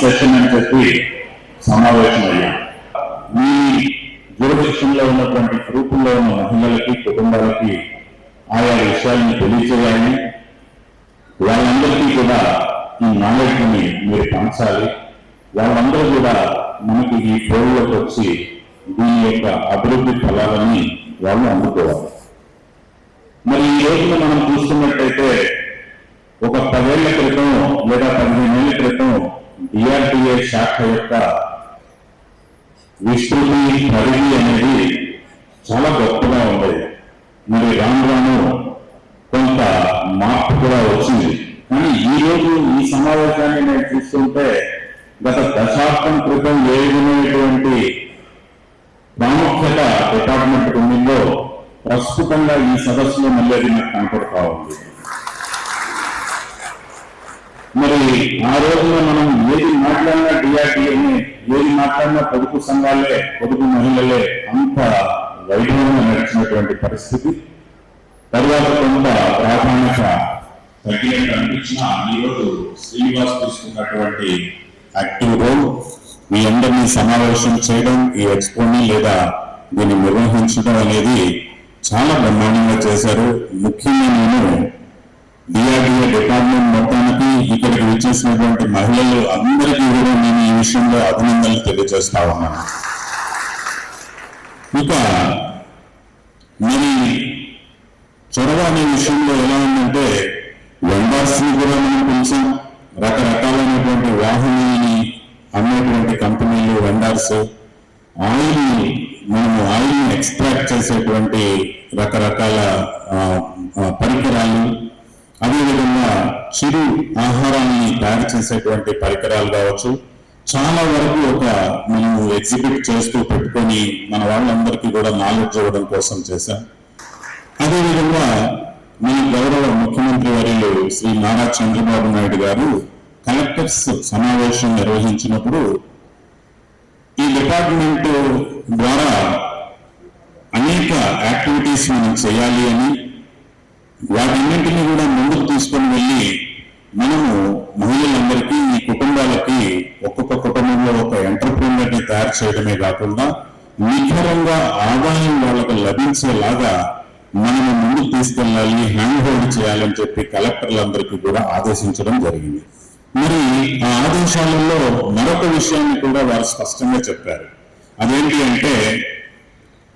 Session అని చెప్పి సమావేశం అయ్యాం మీ జ్యూరిడిక్షన్లో ఉన్నటువంటి గ్రూపుల్లో ఉన్న మహిళలకి కుటుంబాలకి ఆయా విషయాలను తెలియజేయాలని వాళ్ళందరికీ కూడా ఈ నాలెడ్జ్ని మీరు పంచాలి. వాళ్ళందరూ కూడా మనకి ఈ ఫోన్లోకి వచ్చి దీని యొక్క అభివృద్ధి ఫలాలని వాళ్ళు అందుకోవాలి. మరి ఈ రోజున మనం చూస్తున్నట్టయితే ఒక పదేళ్ళ క్రితం లేదా పదిహేనేళ్ళ క్రితం డిఆర్డిఏ శాఖ యొక్క విస్తృతి పరిధి అనేది చాలా గొప్పగా ఉండేది. మరి రాను రాను కొంత మార్పు కూడా వచ్చింది. కానీ ఈ ఈ సమావేశాన్ని నేను చూస్తుంటే గత దశాబ్దం క్రితం ఏ విధమైనటువంటి ప్రాముఖ్యత డిపార్ట్మెంట్ ఉండిందో ప్రస్తుతంగా ఈ సదస్సులో మళ్ళీ అది నాకు కనపడతా ఉంది మరి ఆ రోజున మనం ఏది మాట్లాడినా డిఆర్డిఏని ఏది మాట్లాడినా పొదుపు సంఘాలే పొదుపు మహిళలే అంత వైభవంగా నడిచినటువంటి పరిస్థితి. తర్వాత కొంత ప్రాధాన్యత తగ్గినట్టు అనిపించిన ఈరోజు శ్రీనివాస్ తీసుకున్నటువంటి యాక్టివ్ రోల్. మీ అందరినీ సమావేశం చేయడం ఈ ఎక్స్పోని లేదా దీన్ని నిర్వహించడం అనేది చాలా బ్రహ్మాండంగా చేశారు. ముఖ్యంగా నేను డిఆర్డిఏ డిపార్ట్మెంట్ మొత్తానికి ఇక్కడికి వచ్చేసినటువంటి మహిళలు అందరికీ కూడా నేను ఈ విషయంలో అభినందనలు తెలియజేస్తా ఉన్నాను. ఇక మరి చొరవ అనే విషయంలో ఎలా ఉందంటే వెండర్స్ని కూడా మనం పిలిచాం. రకరకాలైనటువంటి వాహనాలని అమ్మేటువంటి కంపెనీలు వెండర్స్. ఆయిల్ మనము ఆయిల్ని ఎక్స్ట్రాక్ట్ చేసేటువంటి రకరకాల పరికరాలు అదేవిధంగా చిరు ఆహారాన్ని తయారు చేసేటువంటి పరికరాలు కావచ్చు చాలా వరకు ఒక మనం ఎగ్జిబిట్ చేస్తూ పెట్టుకొని మన వాళ్ళందరికీ కూడా నాలెడ్జ్ ఇవ్వడం కోసం చేశాం. అదేవిధంగా మన గౌరవ ముఖ్యమంత్రి వర్యులు శ్రీ నారా చంద్రబాబు నాయుడు గారు కలెక్టర్స్ సమావేశం నిర్వహించినప్పుడు ఈ డిపార్ట్మెంట్ ద్వారా అనేక యాక్టివిటీస్ మనం చేయాలి అని వాటన్నింటినీ కూడా ముందుకు తీసుకొని వెళ్ళి మనము మహిళలందరికీ ఈ కుటుంబాలకి ఒక్కొక్క కుటుంబంలో ఒక ఎంటర్ప్రీనర్ని తయారు చేయడమే కాకుండా నిఖరంగా ఆదాయం వాళ్ళకు లభించేలాగా మనము ముందుకు తీసుకెళ్ళాలి హ్యాండ్ హోల్డ్ చేయాలని చెప్పి కలెక్టర్లందరికీ కూడా ఆదేశించడం జరిగింది. మరి ఆ ఆదేశాలలో మరొక విషయాన్ని కూడా వారు స్పష్టంగా చెప్పారు. అదేంటి అంటే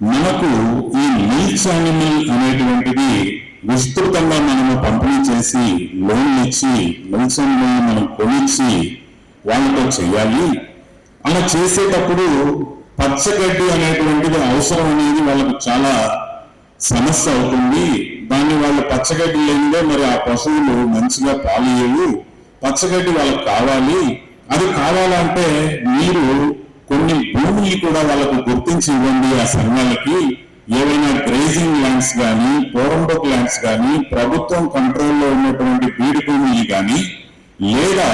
మనకు ఈ మిల్క్స్ యానిమల్ అనేటువంటిది విస్తృతంగా మనము పంపిణీ చేసి లోన్లు ఇచ్చి మిల్క్ మనం కొనిచ్చి వాళ్ళతో చేయాలి అలా చేసేటప్పుడు పచ్చగడ్డి అనేటువంటిది అవసరం అనేది వాళ్ళకు చాలా సమస్య అవుతుంది. దాన్ని వాళ్ళు పచ్చగడ్డి లేనిదే మరి ఆ పశువులు మంచిగా పాలు పచ్చగడ్డి వాళ్ళకి కావాలి. అది కావాలంటే మీరు కొన్ని భూముల్ని కూడా వాళ్ళకు గుర్తించి ఇవ్వండి ఆ సంఘాలకి. ఏవైనా గ్రేజింగ్ ల్యాండ్స్ కానీ పోరంబోక్ ల్యాండ్స్ కానీ ప్రభుత్వం కంట్రోల్లో ఉన్నటువంటి బీడు భూములు కానీ లేదా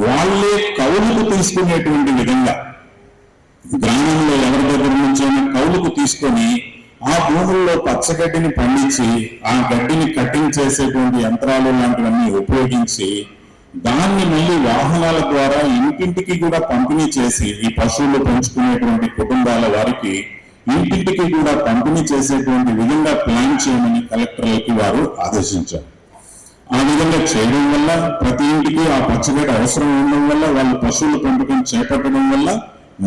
వాళ్ళే కౌలుకు తీసుకునేటువంటి విధంగా గ్రామంలో ఎవరి దగ్గర నుంచైనా కౌలుకు తీసుకొని ఆ భూముల్లో పచ్చగడ్డిని పండించి ఆ గడ్డిని కటింగ్ చేసేటువంటి యంత్రాలు లాంటివన్నీ ఉపయోగించి దాన్ని మళ్ళీ వాహనాల ద్వారా ఇంటింటికి కూడా పంపిణీ చేసి ఈ పశువులు పెంచుకునేటువంటి కుటుంబాల వారికి ఇంటింటికి కూడా పంపిణీ చేసేటువంటి విధంగా ప్లాన్ చేయమని కలెక్టర్లకి వారు ఆదేశించారు. ఆ విధంగా చేయడం వల్ల ప్రతి ఇంటికి ఆ పచ్చగడ్డ అవసరం ఉండడం వల్ల వాళ్ళు పశువుల పెంపకం చేపట్టడం వల్ల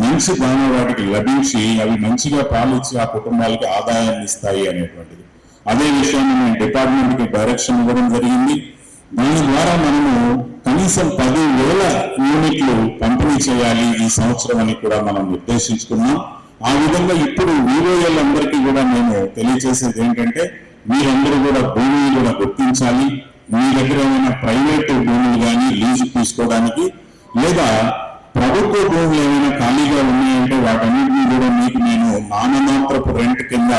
మంచి దాన వాటికి లభించి అవి మంచిగా పాలిచ్చి ఆ కుటుంబాలకి ఆదాయాన్ని ఇస్తాయి అనేటువంటిది. అదే విషయాన్ని మేము డిపార్ట్మెంట్కి డైరెక్షన్ ఇవ్వడం జరిగింది. దాని ద్వారా మనము కనీసం పదివేల యూనిట్లు పంపిణీ చేయాలి ఈ సంవత్సరం అని కూడా మనం నిర్దేశించుకున్నాం. ఆ విధంగా ఇప్పుడు వీరోయలందరికీ కూడా నేను తెలియజేసేది ఏంటంటే మీరందరూ కూడా భూమిని కూడా గుర్తించాలి. మీ దగ్గర ఏమైనా ప్రైవేట్ భూములు కానీ లీజు తీసుకోవడానికి లేదా ప్రభుత్వ భూములు ఏమైనా ఖాళీగా ఉన్నాయంటే వాటన్నింటినీ కూడా మీకు నేను నామమాత్రపు రెంట్ కింద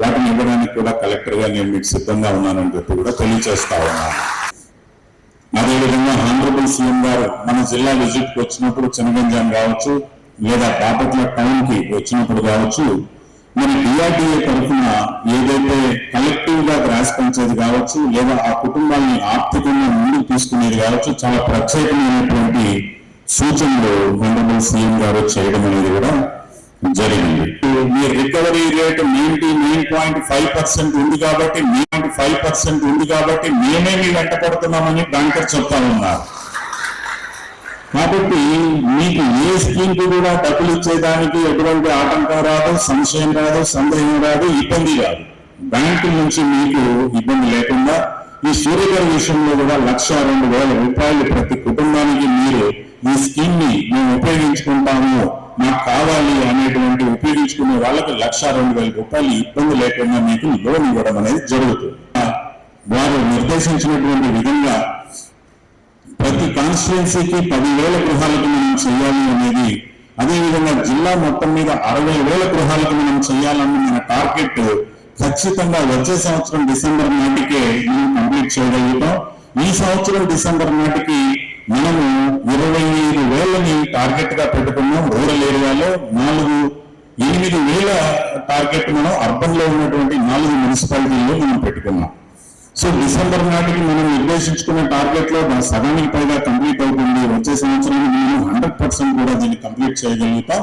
వాటిని ఇవ్వడానికి కూడా కలెక్టర్గా నేను మీకు సిద్ధంగా ఉన్నానని చెప్పి కూడా తెలియజేస్తా ఉన్నాను. అదేవిధంగా ఆంధ్రప్రదేశ్ సీఎం గారు మన జిల్లా విజిట్కి వచ్చినప్పుడు చినగంజాం కావచ్చు లేదా బాపట్ల టౌన్కి వచ్చినప్పుడు కావచ్చు మరి డిఆర్డీఏ తరఫున ఏదైతే కలెక్టివ్గా గ్రాస్ పంచేది కావచ్చు లేదా ఆ కుటుంబాన్ని ఆర్థికంగా ముందుకు తీసుకునేది కావచ్చు చాలా ప్రత్యేకమైనటువంటి సూచనలు హోనరబుల్ సీఎం గారు చేయడం అనేది కూడా జరిగింది. మీ recovery rate ninety nine point five percent ఉంది కాబట్టి నైన్ ఫైవ్ పర్సెంట్ ఉంది కాబట్టి మేమే మీ వెంట పడుతున్నామని బ్యాంకర్ చెప్తా ఉన్నారు. కాబట్టి మీకు ఏ స్కీమ్కి కూడా డబ్బులు ఇచ్చేదానికి ఎటువంటి ఆటంకం రాదు సంశయం రాదు సందేహం రాదు ఇబ్బంది రాదు. బ్యాంకు నుంచి మీకు ఇబ్బంది లేకుండా ఈ సూర్యగారి విషయంలో కూడా లక్ష రెండు వేల రూపాయలు ప్రతి కుటుంబానికి మీరు ఈ స్కీమ్ని మేము ఉపయోగించుకుంటాము మాకు కావాలి అనేటువంటి ఉపయోగించుకునే వాళ్ళకి లక్ష రెండు వేల రూపాయలు ఇబ్బంది లేకుండా మీకు లోన్ ఇవ్వడం అనేది జరుగుతుంది. వారు నిర్దేశించినటువంటి విధంగా ప్రతి కాన్స్టిట్యున్సీకి పదివేల గృహాలకు మనం చేయాలి అనేది అదేవిధంగా జిల్లా మొత్తం మీద అరవై వేల గృహాలకు మనం చేయాలన్న మన టార్గెట్ ఖచ్చితంగా వచ్చే సంవత్సరం డిసెంబర్ నాటికే మనం కంప్లీట్ చేయగలుగుతాం. ఈ సంవత్సరం డిసెంబర్ నాటికి మనము ఇరవై ఐదు వేలని టార్గెట్గా పెట్టుకున్నాం. రూరల్ ఏరియాలో నాలుగు ఎనిమిది వేల టార్గెట్ మనం అర్బన్లో ఉన్నటువంటి నాలుగు మున్సిపాలిటీల్లో మనం పెట్టుకున్నాం. సో డిసెంబర్ నాటికి మనం నిర్దేశించుకున్న టార్గెట్లో సగానికి పైగా కంప్లీట్ అవుతుంది. వచ్చే సంవత్సరానికి మేము హండ్రెడ్ పర్సెంట్ కూడా దీన్ని కంప్లీట్ చేయగలుగుతాం.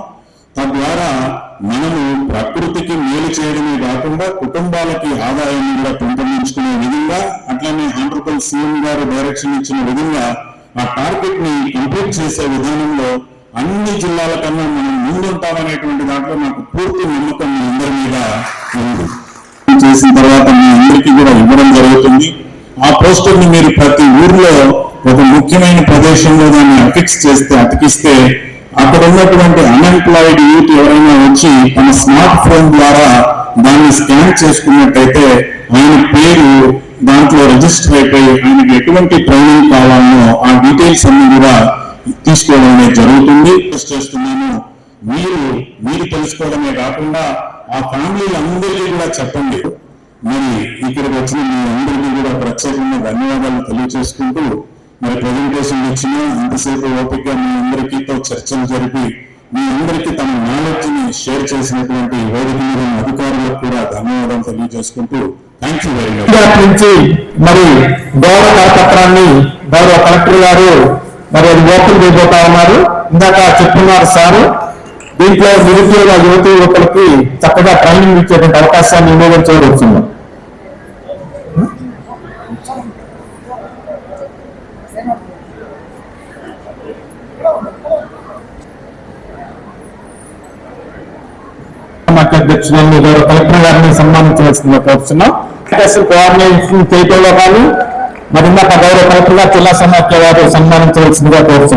తద్వారా మనము ప్రకృతికి మేలు చేయడమే కాకుండా కుటుంబాలకి ఆదాయాన్ని కూడా పెంపొందించుకునే విధంగా అట్లనే ఆంధ్రప్రదేశ్ సీఎం గారు డైరెక్షన్ ఇచ్చిన విధంగా ఆ టార్గెట్ని కంప్లీట్ చేసే విధానంలో అన్ని జిల్లాల కన్నా మనం ముందుంటామనేటువంటి దాంట్లో నాకు పూర్తి నమ్మకం మీ అందరి మీద ఉంది. చేసిన తర్వాత మీ అందరికీ కూడా ఇవ్వడం జరుగుతుంది. ఆ పోస్టర్ని మీరు ప్రతి ఊర్లో ఒక ముఖ్యమైన ప్రదేశంలో దాన్ని అఫిక్స్ చేస్తే అతికిస్తే అక్కడ ఉన్నటువంటి అన్ఎంప్లాయిడ్ యూత్ ఎవరైనా వచ్చి తన స్మార్ట్ ఫోన్ ద్వారా దాన్ని స్కాన్ చేసుకున్నట్టయితే ఆయన పేరు దాంట్లో రిజిస్టర్ అయిపోయి ఆయనకి ఎటువంటి ట్రైనింగ్ కావాలనో ఆ డీటెయిల్స్ అన్ని కూడా తీసుకోవడం అనేది జరుగుతుంది. చేస్తున్నాను. మీరు మీరు తెలుసుకోవడమే కాకుండా ఆ ఫ్యామిలీలు అందరికీ కూడా చెప్పండి. మరి ఇక్కడికి వచ్చిన మీ అందరికీ కూడా ప్రత్యేకంగా ధన్యవాదాలు తెలియజేసుకుంటూ మరి ప్రజెంటేషన్ ఇచ్చిన ఇంతసేపు ఓపిక మీ అందరికీతో చర్చలు జరిపి మీ అందరికీ తమ నాలెడ్జ్ని షేర్ చేసినటువంటి వేదిక మీద అధికారులకు కూడా ధన్యవాదాలు తెలియజేసుకుంటూ థ్యాంక్ యూ వెరీ మచ్ నుంచి మరి గౌరవ కరపత్రాన్ని గౌరవ కలెక్టర్ గారు మరి అది ఓపెన్ చేయబోతా ఉన్నారు. ఇందాక చెప్తున్నారు సారు దీంట్లో నిరుద్యోగ యువతి యువకులకి చక్కగా ట్రైనింగ్ ఇచ్చేటువంటి అవకాశాన్ని వినియోగించవచ్చును అధ్యక్షులను కలెక్టర్ గారిని సన్మానించవలసిందిగా కోరుతున్నాం కోఆర్డినేషన్ చేయటంలో కానీ మరింత గౌరవ కలెక్టర్ గారు జిల్లా సమాఖ్య వారు సన్మానించవలసిందిగా కోరుతున్నాం